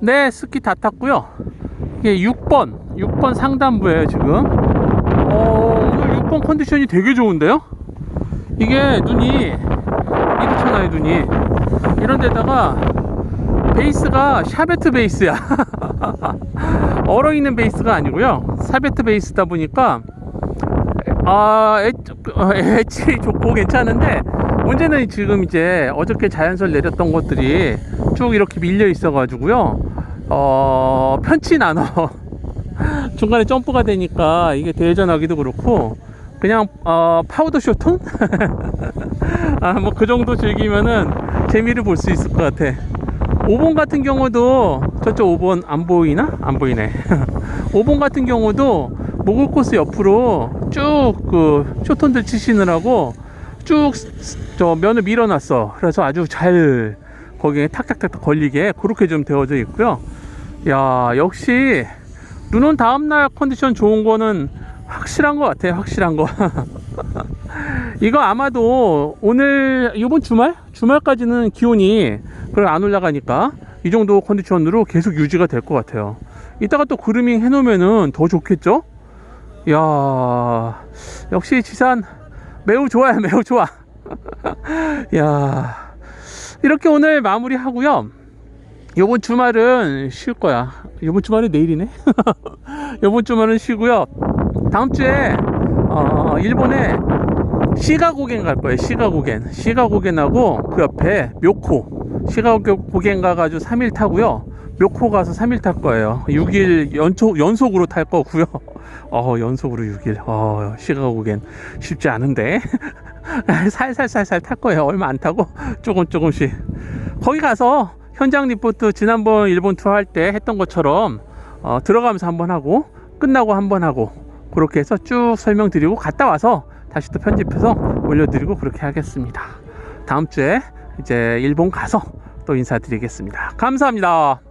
네, 스키 다 탔고요. 이게 6번, 6번 상단부예요, 지금. 어, 오늘 6번 컨디션이 되게 좋은데요? 이게 눈이 이렇잖아요, 눈이. 이런 데다가 베이스가 샤베트 베이스야. 얼어 있는 베이스가 아니고요. 샤베트 베이스다 보니까 아, 엣, 어, 엣지 좋고 괜찮은데 문제는 지금 이제 어저께 자연설 내렸던 것들이 쭉 이렇게 밀려 있어 가지고요. 어, 편치 나눠. 중간에 점프가 되니까 이게 대전하기도 그렇고 그냥 어, 파우더 쇼톤? 아, 뭐 그 정도 즐기면은 재미를 볼 수 있을 것 같아. 5번 같은 경우도 저쪽 5번 안 보이나? 안 보이네. 5번 같은 경우도 모글 코스 옆으로 쭉 그 쇼톤들 치시느라고 쭉 저 면을 밀어놨어. 그래서 아주 잘 거기에 탁탁탁탁 걸리게 그렇게 좀 되어져 있고요. 야 역시 눈 온 다음날 컨디션 좋은 거는 확실한 것 같아요. 확실한 거. 이거 아마도 오늘 이번 주말 주말까지는 기온이 그걸 안 올라가니까 이 정도 컨디션으로 계속 유지가 될 것 같아요. 이따가 또 그루밍 해놓으면은 더 좋겠죠? 야 역시 지산 매우 좋아요, 매우 좋아. 야 이렇게 오늘 마무리 하고요. 이번 주말은 쉴 거야. 이번 주말이 내일이네. 이번 주말은 쉬고요. 다음 주에 어, 일본에 시가고겐 갈 거예요. 시가고겐. 시가고겐하고 그 옆에 묘코. 시가고겐 가가지고 3일 타고요. 묘코 가서 3일 탈 거예요. 6일 연속, 연속으로 탈 거고요. 어, 연속으로 6일. 어, 시가고겐 쉽지 않은데. 살살살살 탈 거예요. 얼마 안 타고 조금 조금씩. 거기 가서 현장 리포트 지난번 일본 투어 할 때 했던 것처럼 어, 들어가면서 한번 하고 끝나고 한번 하고 그렇게 해서 쭉 설명드리고 갔다 와서 다시 또 편집해서 올려드리고 그렇게 하겠습니다. 다음 주에 이제 일본 가서 또 인사드리겠습니다. 감사합니다.